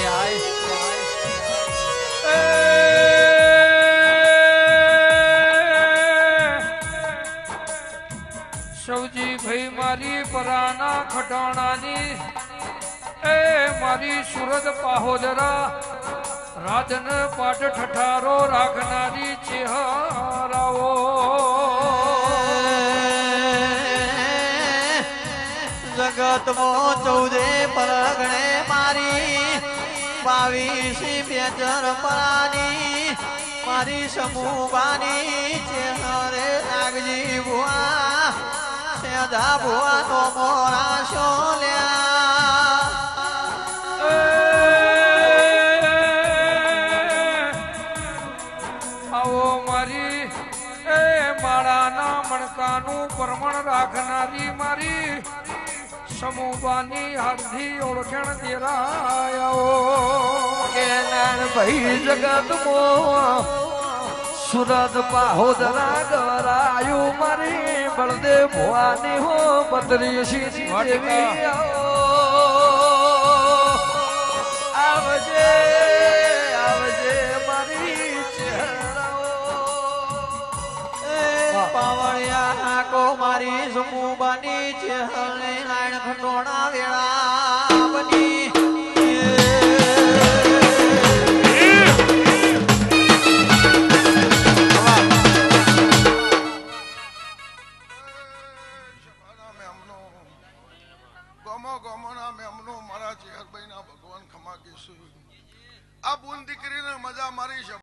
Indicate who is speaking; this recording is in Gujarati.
Speaker 1: સાથે આય સૌજી ભાઈ મારી પરાના ખટાણાની, એ મારી સુરત પાહોદરા રાજન પાટ ઠઠારો રાખનારી ચેહરાઓ.
Speaker 2: જગત મો ચૌદે પર બાવીસી બેચર પરાની, મારી સમૂહવાની ચેહરે નાગજી ભુવા સેધા ભુવા નો મોરા શોલ્યા.
Speaker 1: આવો મારી, એ માળાના મણકાનું પ્રમાણ રાખનારી મારી સમૂહવાની હાથથી ઓળખણ દેરાયો.
Speaker 3: ભાઈ જગત મો સુરત પાહોદરા ગરાયું મારી, બળદેવ ભવાની હો બત્રીસી દેવી. આવો. આવજે આવજે મારી ચહેરાઓ.
Speaker 2: પાવળિયા કો મારી સમૂહની ચેહરે લાઈન ખટોણા વેળા. ગમો ગમોના મારા ચેહરભાઈ ભગવાન ખમા કેશું આ બુન દીકરીને મજા મારી છે.